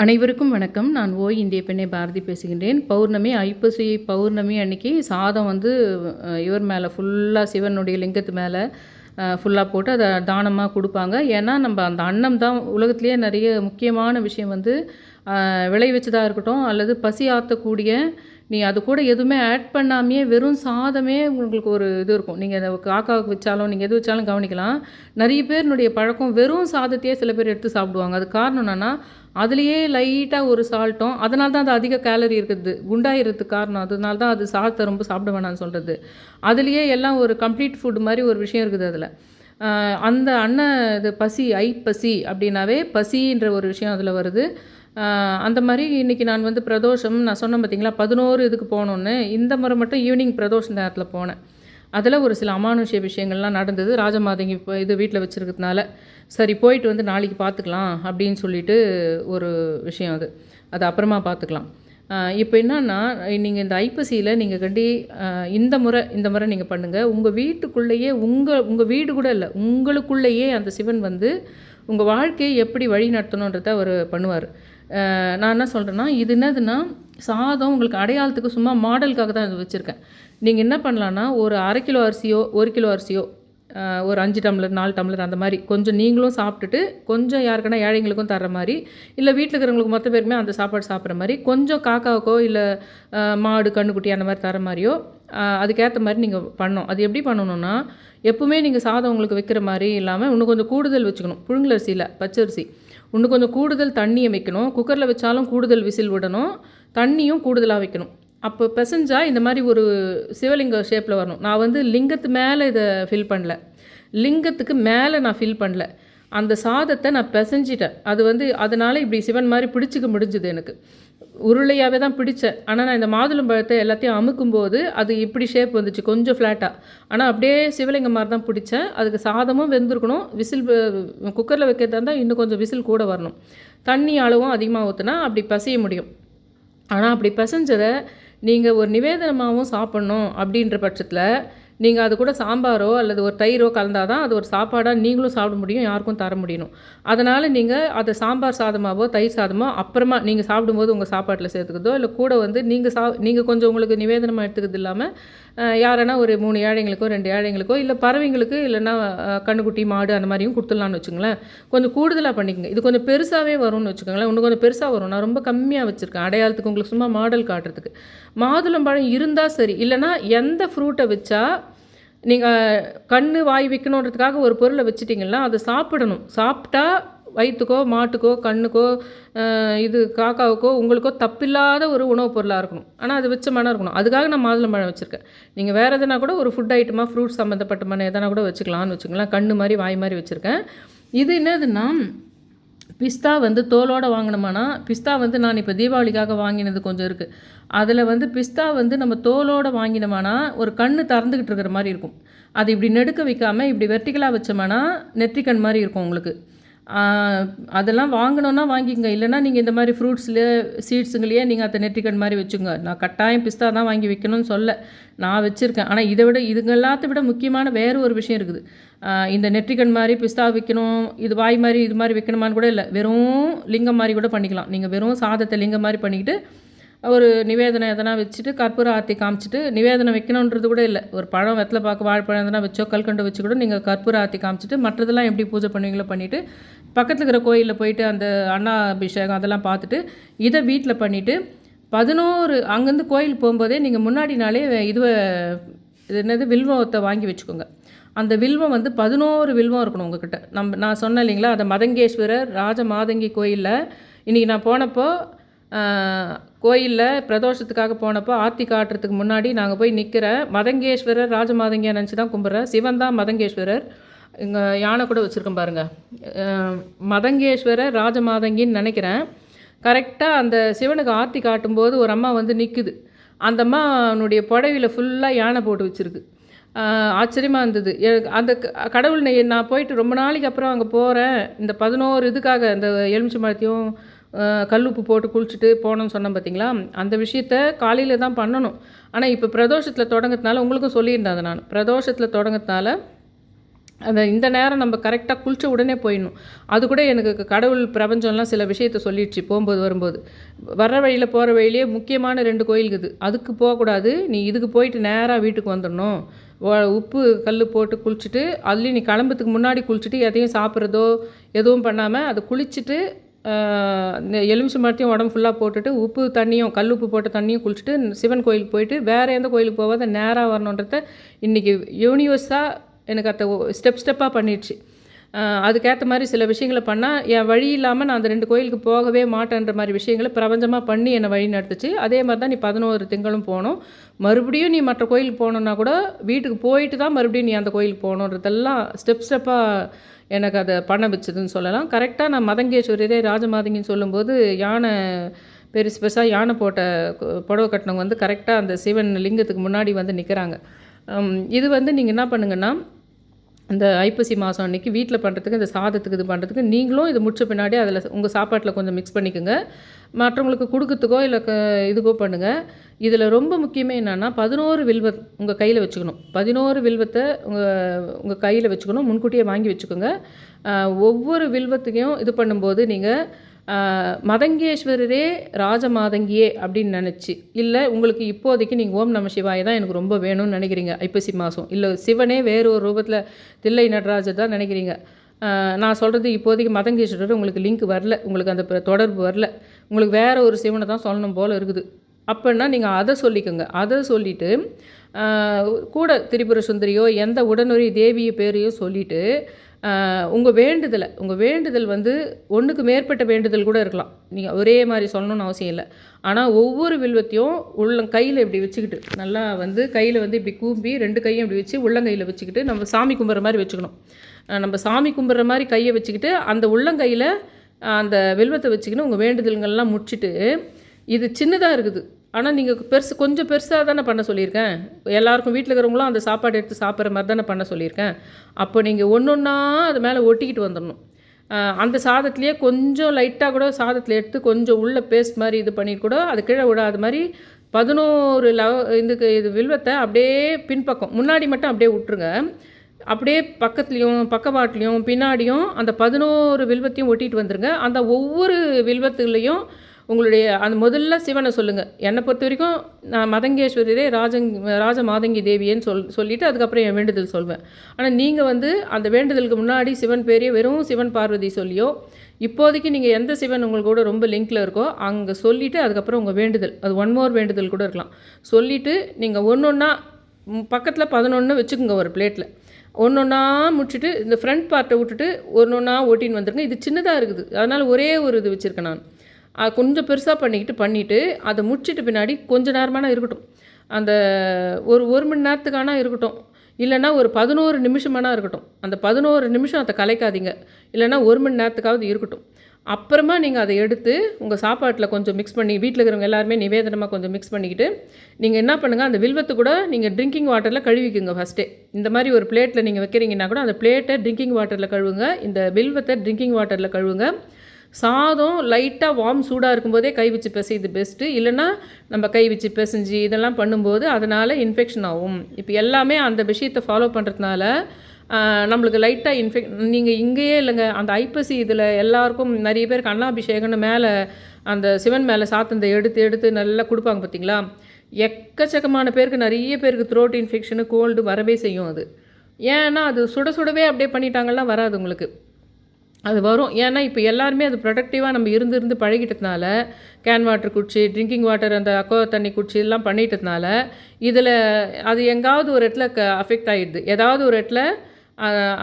அனைவருக்கும் வணக்கம். நான் ஓய் இந்திய பெண்ணை பாரதி பேசுகின்றேன். பௌர்ணமி ஐப்பசி பௌர்ணமி அன்னைக்கு சாதம் வந்து இவர் மேலே ஃபுல்லாக சிவனுடைய லிங்கத்து மேலே ஃபுல்லாக போட்டு அதை தானமாக கொடுப்பாங்க. ஏன்னா நம்ம அந்த அன்னம் தான் உலகத்துலேயே நிறைய முக்கியமான விஷயம் வந்து விளைவிச்சதாக இருக்கட்டும் அல்லது பசி ஆற்றக்கூடிய நீ அது கூட எதுவுமே ஆட் பண்ணாமையே வெறும் சாதமே உங்களுக்கு ஒரு இது இருக்கும். நீங்கள் அதை காக்காவுக்கு வச்சாலும் நீங்கள் எது வச்சாலும் கவனிக்கலாம். நிறைய பேருனுடைய பழக்கம் வெறும் சாதத்தையே சில பேர் எடுத்து சாப்பிடுவாங்க. அது காரணம் என்னென்னா அதுலேயே லைட்டாக ஒரு சால்ட்டும் அதனால தான் அது அதிக கேலரி இருக்குது. குண்டாயிரத்துக்கு காரணம். அதனால தான் அது சாதத்தை ரொம்ப சாப்பிட வேணாம்னு சொல்கிறது அதுலேயே எல்லாம் ஒரு கம்ப்ளீட் ஃபுட் மாதிரி ஒரு விஷயம் இருக்குது அதில். அந்த அண்ணன் இது பசி ஐ பசி அப்படின்னாவே பசின்ற ஒரு விஷயம் அதில் வருது. அந்த மாதிரி இன்றைக்கி நான் வந்து பிரதோஷம் நான் சொன்னேன் பார்த்தீங்களா பதினோரு இதுக்கு போனோன்னு இந்த முறை மட்டும் ஈவினிங் பிரதோஷ நேரத்தில் போனேன். அதில் ஒரு சில அமானுஷ்ய விஷயங்கள்லாம் நடந்தது ராஜமாதங்கி இப்போ இது வீட்டில் வச்சுருக்கிறதுனால சரி போயிட்டு வந்து நாளைக்கு பார்த்துக்கலாம் அப்படின்னு சொல்லிட்டு ஒரு விஷயம் அது. அது அப்புறமா பார்த்துக்கலாம் இப்போ என்னன்னா நீங்கள் இந்த ஐப்பசியில் நீங்கள் கண்டி இந்த முறை இந்த முறை நீங்கள் பண்ணுங்கள் உங்கள் வீட்டுக்குள்ளேயே உங்கள் உங்கள் வீடு கூட இல்லை உங்களுக்குள்ளேயே அந்த சிவன் வந்து உங்கள் வாழ்க்கையை எப்படி வழி நடத்தணுன்றத அவர் பண்ணுவார். நான் என்ன சொல்கிறேன்னா இது என்னதுன்னா சாதம் உங்களுக்கு அடையாளத்துக்கு சும்மா மாடலுக்காக தான் இது வச்சுருக்கேன். நீங்கள் என்ன பண்ணலான்னா ஒரு அரை கிலோ அரிசியோ ஒரு கிலோ அரிசியோ ஒரு அஞ்சு டம்ளர் நாலு டம்ளர் அந்த மாதிரி. கொஞ்சம் நீங்களும் சாப்பிட்டுட்டு கொஞ்சம் யாருக்குன்னா ஏழைங்களுக்கும் தர மாதிரி. இல்லை வீட்டில் இருக்கிறவங்களுக்கு மொத்த பேருமே அந்த சாப்பாடு சாப்பிட்ற மாதிரி. கொஞ்சம் காக்காவுக்கோ இல்லை மாடு கண்ணுக்குட்டி அந்த மாதிரி தர மாதிரியோ அதுக்கேற்ற மாதிரி நீங்கள் பண்ணணும். அது எப்படி பண்ணணும்னா எப்பவுமே நீங்கள் சாதம் உங்களுக்கு வைக்கிற மாதிரி இல்லாமல் இன்னும் கொஞ்சம் கூடுதல் வச்சுக்கணும். புழுங்கலரிசியில் பச்சரிசி இன்னும் கொஞ்சம் கூடுதல் தண்ணியை வைக்கணும் குக்கரில் வச்சாலும் கூடுதல் விசில் விடணும். தண்ணியும் கூடுதலாக வைக்கணும். அப்போ பிசைஞ்சால் இந்த மாதிரி ஒரு சிவலிங்க ஷேப்பில் வரணும். நான் வந்து லிங்கத்து மேலே இதை ஃபில் பண்ணல. லிங்கத்துக்கு மேலே நான் ஃபில் பண்ணல. அந்த சாதத்தை நான் பிசைஞ்சிட்டேன். அது வந்து அதனால் இப்படி சிவன் மாதிரி பிடிச்சிக்க முடிஞ்சுது எனக்கு. உருளையாகவே தான் பிடிச்சேன். ஆனால் நான் இந்த மாதுளம்பழத்தை எல்லாத்தையும் அமுக்கும்போது அது இப்படி ஷேப் வந்துச்சு. கொஞ்சம் ஃப்ளாட்டாக ஆனால் அப்படியே சிவலிங்கம் மாதிரி தான் பிடிச்சேன். அதுக்கு சாதமும் வெந்திருக்கணும். விசில் குக்கரில் வைக்கிறதா இருந்தால் இன்னும் கொஞ்சம் விசில் கூட வரணும். தண்ணி அளவும் அதிகமாக ஊற்றுனா அப்படி பசைய முடியும். ஆனால் அப்படி பசைஞ்சதை நீங்கள் ஒரு நிவேதனமாகவும் சாப்பிட்ணும் அப்படின்ற பட்சத்தில் நீங்கள் அது கூட சாம்பாரோ அல்லது ஒரு தயிரோ கலந்தால் தான் அது ஒரு சாப்பாடாக நீங்களும் சாப்பிட முடியும் யாருக்கும் தர முடியணும். அதனால் நீங்கள் அதை சாம்பார் சாதமாகவோ தயிர் சாதமோ அப்புறமா நீங்கள் சாப்பிடும்போது உங்கள் சாப்பாட்டில் சேர்த்துக்கிறதோ இல்லை கூட வந்து நீங்கள் சா நீங்கள் கொஞ்சம் உங்களுக்கு நிவேதனமாக எடுத்துக்கிறது இல்லாமல் யாரனா ஒரு மூணு ஏழைங்களுக்கோ ரெண்டு ஏழைங்களுக்கோ இல்லை பறவைங்களுக்கு இல்லைன்னா கண்ணுக்குட்டி மாடு அந்த மாதிரியும் கொடுத்துடலான்னு வச்சுங்களேன் கொஞ்சம் கூடுதலாக பண்ணிக்கங்க. இது கொஞ்சம் பெருசாகவே வரும்னு வச்சுக்கோங்களேன். இன்னும் கொஞ்சம் பெருசாக வரும். நான் ரொம்ப கம்மியாக வச்சுருக்கேன். அடையாளத்துக்கு உங்களுக்கு சும்மா மாடல் காட்டுறதுக்கு. மாதுளம்பழம் இருந்தால் சரி. இல்லைன்னா எந்த ஃப்ரூட்டை வச்சா நீங்கள் கண் வாய் வைக்கணுன்றதுக்காக ஒரு பொருளை வச்சிட்டிங்கன்னா அதை சாப்பிடணும். சாப்பிட்டா வயிற்றுக்கோ மாட்டுக்கோ கண்ணுக்கோ இது காக்காவுக்கோ உங்களுக்கோ தப்பில்லாத ஒரு உணவுப் பொருளாக இருக்கணும். ஆனால் அது வச்ச மனம் இருக்கணும். அதுக்காக நான் மாதுளம்பழம் வச்சுருக்கேன். நீங்கள் வேறு எதுனா கூட ஒரு ஃபுட் ஐட்டமாக ஃப்ரூட்ஸ் சம்மந்தப்பட்ட மனம் எதனா கூட வச்சுக்கலாம்னு வச்சுக்கலாம் கண்ணு மாதிரி வாய் மாதிரி வச்சுருக்கேன். இது என்னதுன்னா பிஸ்தா வந்து தோலோடு வாங்கினோம்னா பிஸ்தா வந்து நான் இப்போ தீபாவளிக்காக வாங்கினது கொஞ்சம் இருக்குது அதில் வந்து பிஸ்தா வந்து நம்ம தோலோடு வாங்கினோம்னா ஒரு கண் திறந்துக்கிட்டு இருக்கிற மாதிரி இருக்கும். அது இப்படி நெடுக்க வைக்காமல் இப்படி வெர்டிக்கலாக வச்சோம்னா நெத்திக்கண் மாதிரி இருக்கும் உங்களுக்கு. அதெல்லாம் வாங்கணுன்னா வாங்கிக்கோங்க. இல்லைன்னா நீங்கள் இந்த மாதிரி ஃப்ரூட்ஸில் சீட்ஸுங்களையே நீங்கள் அதை நெற்றிக்கண் மாதிரி வச்சுங்க. நான் கட்டாயம் பிஸ்தா தான் வாங்கி வைக்கணும்னு சொல்ல. நான் வச்சுருக்கேன். ஆனால் இதை விட இதுங்க எல்லாத்த விட முக்கியமான வேறு ஒரு விஷயம் இருக்குது. இந்த நெற்றிக்கண் மாதிரி பிஸ்தா வைக்கணும் இது வாய் மாதிரி இது மாதிரி வைக்கணுமான்னு கூட இல்லை. வெறும் லிங்கம் மாதிரி கூட பண்ணிக்கலாம். நீங்கள் வெறும் சாதத்தை லிங்கம் மாதிரி பண்ணிக்கிட்டு ஒரு நிவேதனம் எதனா வச்சுட்டு கற்பூர ஆர்த்தி காமிச்சிட்டு நிவேதனம் வைக்கணுன்றது கூட இல்லை. ஒரு பழம் வெத்தலை பார்க்க வாழைப்பழம் எதனா வச்சோ கல்கண்டு வச்சு கூட நீங்கள் கற்பூர ஆர்த்தி காமிச்சிட்டு மற்றதெல்லாம் எப்படி பூஜை பண்ணுவீங்களோ பண்ணிவிட்டு பக்கத்தில் இருக்கிற கோயிலில் போயிட்டு அந்த அண்ணா அபிஷேகம் அதெல்லாம் பார்த்துட்டு இதை வீட்டில் பண்ணிவிட்டு பதினோரு அங்கேருந்து கோயில் போகும்போதே நீங்கள் முன்னாடி நாளே இதுவை இது என்னது வில்வத்தை வாங்கி வச்சுக்கோங்க. அந்த வில்வம் வந்து பதினோரு வில்வம் இருக்கணும் உங்ககிட்ட. நம்ம நான் சொன்னேன் இல்லைங்களா அந்த மதங்கேஸ்வரர் ராஜ மாதங்கி கோயிலில் இன்றைக்கி நான் போனப்போ கோயிலில் பிரதோஷத்துக்காக போனப்போ ஆர்த்தி காட்டுறதுக்கு முன்னாடி நாங்கள் போய் நிற்கிறேன் மதங்கேஸ்வரர் ராஜமாதங்கியை நினச்சி தான் கும்பிட்றேன் சிவன் தான் மதங்கேஸ்வரர். இங்கே யானை கூட வச்சுருக்கேன் பாருங்கள் மதங்கேஸ்வரர் ராஜமாதங்கின்னு நினைக்கிறேன். கரெக்டாக அந்த சிவனுக்கு ஆர்த்தி காட்டும்போது ஒரு அம்மா வந்து நிற்குது அந்த அம்மா அவனுடைய புடவையில் ஃபுல்லாக யானை போட்டு வச்சுருக்கு. ஆச்சரியமாக இருந்தது. அந்த க- கடவுள் நெய் நான் போயிட்டு ரொம்ப நாளைக்கு அப்புறம் அங்கே போகிறேன் இந்த பதினோரு இதுக்காக இந்த எலுமிச்சை மரத்தையும் கல்லுப்பு போட்டு குளிச்சுட்டு போனோம்னு சொன்னேன் பார்த்தீங்களா அந்த விஷயத்த காலையில் தான் பண்ணணும். ஆனால் இப்போ பிரதோஷத்தில் தொடங்கிறதுனால உங்களுக்கும் சொல்லியிருந்தேன் அதை நான். பிரதோஷத்தில் தொடங்கிறதுனால அந்த இந்த நேரம் நம்ம கரெக்டாக குளிச்ச உடனே போயிடணும். அது கூட எனக்கு கடவுள் பிரபஞ்சம்லாம் சில விஷயத்த சொல்லிடுச்சு போகும்போது வரும்போது. வர்ற வழியில் போகிற வழியிலே முக்கியமான ரெண்டு கோயிலுக்குது அதுக்கு போகக்கூடாது. நீ இதுக்கு போயிட்டு நேராக வீட்டுக்கு வந்துடணும். உப்பு கல் போட்டு குளிச்சுட்டு அதுலேயும் நீ கிளம்புறதுக்கு முன்னாடி குளிச்சுட்டு எதையும் சாப்பிட்றதோ எதுவும் பண்ணாமல் அதை குளிச்சுட்டு இந்த எலுமிச்சை மரத்தையும் உடம்பு ஃபுல்லாக போட்டுட்டு உப்பு தண்ணியும் கல் உப்பு போட்ட தண்ணியும் குளிச்சுட்டு சிவன் கோயிலுக்கு போயிட்டு வேறு எந்த கோயிலுக்கு போகாத நேராக வரணுன்றத இன்றைக்கி யூனிவர்ஸாக எனக்கு அதை ஸ்டெப் ஸ்டெப்பாக பண்ணிடுச்சு. அதுக்கேற்ற மாதிரி சில விஷயங்களை பண்ணால் என் வழி இல்லாமல் நான் அந்த ரெண்டு கோயிலுக்கு போகவே மாட்டேன்ற மாதிரி விஷயங்களை பிரபஞ்சமாக பண்ணி என்னை வழி நடத்துச்சு. அதே மாதிரி தான் நீ பதினோரு திங்களும் போகணும். மறுபடியும் நீ மற்ற கோயிலுக்கு போகணுன்னா கூட வீட்டுக்கு போயிட்டு தான் மறுபடியும் நீ அந்த கோயிலுக்கு போகணுன்றதெல்லாம் ஸ்டெப் ஸ்டெப்பாக எனக்கு அதை பண்ண வச்சதுன்னு சொல்லலாம். கரெக்டாக நான் மதங்கேஸ்வரரே ராஜமாதங்கின்னு சொல்லும்போது யானை பெருசு பெருசாக யானை போட்ட புடவை கட்டினவங்க வந்து கரெக்டாக அந்த சிவன் லிங்கத்துக்கு முன்னாடி வந்து நிற்கிறாங்க இது வந்து நீங்கள் என்ன பண்ணுங்கன்னா இந்த ஐப்பசி மாதம் அன்றைக்கி வீட்டில் பண்ணுறதுக்கு இந்த சாதத்துக்கு இது பண்ணுறதுக்கு நீங்களும் இது முடிச்ச பின்னாடி அதில் உங்கள் சாப்பாட்டில் கொஞ்சம் மிக்ஸ் பண்ணிக்கோங்க. மற்றவங்களுக்கு கொடுக்கறதுக்கோ இல்லை க இதுக்கோ பண்ணுங்கள் இதில் ரொம்ப முக்கியமே என்னென்னா பதினோரு வில்வத் உங்கள் கையில் வச்சுக்கணும். பதினோரு வில்வத்தை உங்கள் உங்கள் கையில் வச்சுக்கணும். முன்கூட்டியே வாங்கி வச்சுக்கோங்க. ஒவ்வொரு வில்வத்தையும் இது பண்ணும்போது நீங்கள் மதங்கேஸ்வரரே ராஜமாதங்கியே அப்படின்னு நினச்சி இல்லை உங்களுக்கு இப்போதைக்கு நீங்கள் ஓம் நம சிவாய தான் எனக்கு ரொம்ப வேணும்னு நினைக்கிறீங்க ஐப்பசி மாதம் இல்லை சிவனே வேறு ஒரு ரூபத்தில் தில்லை நடராஜர் தான் நினைக்கிறீங்க. நான் சொல்கிறது இப்போதைக்கு மதங்கேஸ்வரர் உங்களுக்கு லிங்க் வரல உங்களுக்கு அந்த தொடர்பு வரல. உங்களுக்கு வேறு ஒரு சிவனை தான் சொல்லணும் போல் இருக்குது. அப்படின்னா நீங்கள் அதை சொல்லிக்கோங்க. அதை சொல்லிவிட்டு கூட திரிபுர சுந்தரியோ எந்த உடனுறை தேவிய பேரையோ சொல்லிவிட்டு உங்கள் வேண்டுதலை உங்கள் வேண்டுதல் வந்து ஒன்றுக்கு மேற்பட்ட வேண்டுதல் கூட இருக்கலாம். நீங்கள் ஒரே மாதிரி சொல்லணும்னு அவசியம் இல்லை. ஆனால் ஒவ்வொரு வில்வத்தையும் உள்ள கையில் இப்படி வச்சுக்கிட்டு நல்லா வந்து கையில் வந்து இப்படி கூம்பி ரெண்டு கையும் இப்படி வச்சு உள்ளங்கையில் வச்சுக்கிட்டு நம்ம சாமி கும்பிட்ற மாதிரி வச்சுக்கணும். நம்ம சாமி கும்பிட்ற மாதிரி கையை வச்சுக்கிட்டு அந்த உள்ளங்கையில் அந்த வில்வத்தை வச்சுக்கின்னு உங்கள் வேண்டுதல்கள்லாம் முடிச்சுட்டு இது சின்னதாக இருக்குது. ஆனால் நீங்கள் பெருசு கொஞ்சம் பெருசாக தானே பண்ண சொல்லியிருக்கேன். எல்லாருக்கும் வீட்டில் இருக்கிறவங்களும் அந்த சாப்பாடு எடுத்து சாப்பிட்ற மாதிரி தானே பண்ண சொல்லியிருக்கேன். அப்போ நீங்கள் ஒன்று ஒன்றா அது மேலே ஒட்டிக்கிட்டு வந்துடணும். அந்த சாதத்துலேயே கொஞ்சம் லைட்டாக கூட சாதத்தில் எடுத்து கொஞ்சம் உள்ள பேஸ்ட் மாதிரி இது பண்ணி கூட அது கீழே விடாத மாதிரி பதினோரு லவ இதுக்கு இது வில்வத்தை அப்படியே பின்பக்கம். முன்னாடி மட்டும் அப்படியே விட்டுருங்க. அப்படியே பக்கத்துலேயும் பக்கவாட்லேயும் பின்னாடியும் அந்த பதினோரு வில்வத்தையும் ஒட்டிகிட்டு வந்துருங்க. அந்த ஒவ்வொரு வில்வத்துலேயும் உங்களுடைய அந்த முதல்ல சிவனை சொல்லுங்கள் என்னை பொறுத்த வரைக்கும் நான் மதங்கேஸ்வரரே ராஜங் ராஜ மாதங்கி தேவியேன்னு சொல் சொல்லிவிட்டு அதுக்கப்புறம் என் வேண்டுதல் சொல்வேன். ஆனால் நீங்கள் வந்து அந்த வேண்டுதலுக்கு முன்னாடி சிவன் பேரையே வெறும் சிவன் பார்வதி சொல்லியோ இப்போதைக்கு நீங்கள் எந்த சிவன் உங்களுக்கு கூட ரொம்ப லிங்க்கில் இருக்கோ அங்கே சொல்லிவிட்டு அதுக்கப்புறம் உங்கள் வேண்டுதல் அது ஒன் மோர் வேண்டுதல் கூட இருக்கலாம். சொல்லிவிட்டு நீங்கள் ஒன்று ஒன்றா பக்கத்தில் பதினொன்று வச்சுக்கோங்க ஒரு பிளேட்டில் ஒன்று ஒன்றா முடிச்சுட்டு இந்த ஃப்ரண்ட் பார்ட்டை விட்டுட்டு ஒன்று ஒன்றா ஓட்டின்னு வந்துருங்க. இது சின்னதாக இருக்குது. அதனால் ஒரே ஒரு இது வச்சுருக்கேன் நான். கொஞ்சம் பெருசாக பண்ணிக்கிட்டு பண்ணிவிட்டு அதை முடிச்சிட்டு பின்னாடி கொஞ்ச நேரமான இருக்கட்டும். அந்த ஒரு ஒரு மணி நேரத்துக்கான இருக்கட்டும். இல்லைன்னா ஒரு பதினோரு நிமிஷமானா இருக்கட்டும். அந்த பதினோரு நிமிஷம் அதை கலைக்காதீங்க. இல்லைன்னா ஒரு மணி நேரத்துக்காவது இருக்கட்டும். அப்புறமா நீங்கள் அதை எடுத்து உங்கள் சாப்பாட்டில் கொஞ்சம் மிக்ஸ் பண்ணி வீட்டில் இருக்கிறவங்க எல்லாருமே நிவேதனமாக கொஞ்சம் மிக்ஸ் பண்ணிக்கிட்டு நீங்கள் என்ன பண்ணுங்கள் அந்த வில்வத்தை கூட நீங்கள் ட்ரிங்கிங் வாட்டரில் கழுவிக்குங்க ஃபஸ்ட்டே இந்த மாதிரி ஒரு பிளேட்டில் நீங்கள் வைக்கிறீங்கன்னா கூட அந்த பிளேட்டை ட்ரிங்கிங் வாட்டரில் கழுவுங்க. இந்த வில்வத்தை ட்ரிங்கிங் வாட்டரில் கழுவுங்க. சாதம் லைட்டாக வார்ம் சூடாக இருக்கும்போதே கை வச்சு பிசையுது பெஸ்ட்டு இல்லைன்னா நம்ம கை வச்சு பிசைஞ்சு இதெல்லாம் பண்ணும்போது அதனால் இன்ஃபெக்ஷன் ஆகும். இப்போ எல்லாமே அந்த விஷயத்தை ஃபாலோ பண்ணுறதுனால நம்மளுக்கு லைட்டாக இன்ஃபெக் நீங்கள் இங்கேயே இல்லைங்க அந்த ஐப்பசி இதில் எல்லாருக்கும் நிறைய பேருக்கு அன்னாபிஷேகம்னு மேலே அந்த சிவன் மேலே சாத்தந்தை எடுத்து எடுத்து நல்லா கொடுப்பாங்க பார்த்தீங்களா எக்கச்சக்கமான பேருக்கு நிறைய பேருக்கு த்ரோட் இன்ஃபெக்ஷனு கோல்டு வரவே செய்யும் அது. ஏன்னா அது சுட சுடவே அப்படியே பண்ணிட்டாங்கன்னா வராது உங்களுக்கு. அது வரும். ஏன்னா இப்போ எல்லாருமே அது ப்ரொடக்டிவாக நம்ம இருந்து இருந்து பழகிட்டதுனால கேன் வாட்டர் குடிச்சு ட்ரிங்கிங் வாட்டர் அந்த அக்கோ தண்ணி குடிச்சு எல்லாம் பண்ணிட்டதுனால இதில் அது எங்காவது ஒரு இடத்துல க அஃபெக்ட் ஆகிடுது ஏதாவது ஒரு இடத்துல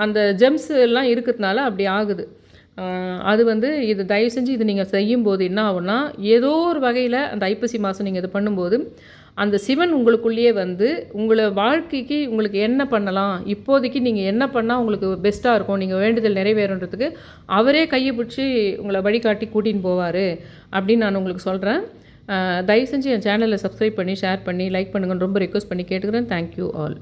அந்த ஜெம்ஸ் எல்லாம் இருக்கிறதுனால அப்படி ஆகுது. அது வந்து இது தயவு செஞ்சு இது நீங்கள் செய்யும்போது என்ன ஆகும்னா ஏதோ ஒரு வகையில் அந்த ஐப்பசி மாதம் நீங்கள் இது பண்ணும்போது அந்த சிவன் உங்களுக்குள்ளேயே வந்து உங்களை வாழ்க்கைக்கு உங்களுக்கு என்ன பண்ணலாம் இப்போதைக்கு நீங்கள் என்ன பண்ணால் உங்களுக்கு பெஸ்ட்டாக இருக்கும் நீங்கள் வேண்டுதல் நிறைவேறுன்றதுக்கு அவரே கையை பிடிச்சி உங்களை வழிகாட்டி கூட்டின்னு போவார் அப்படின்னு நான் உங்களுக்கு சொல்கிறேன் தயவு செஞ்சு என் சேனலை சப்ஸ்கிரைப் பண்ணி ஷேர் பண்ணி லைக் பண்ணுங்கன்னு ரொம்ப ரிக்வஸ்ட் பண்ணி கேட்டுக்கிறேன். Thank you all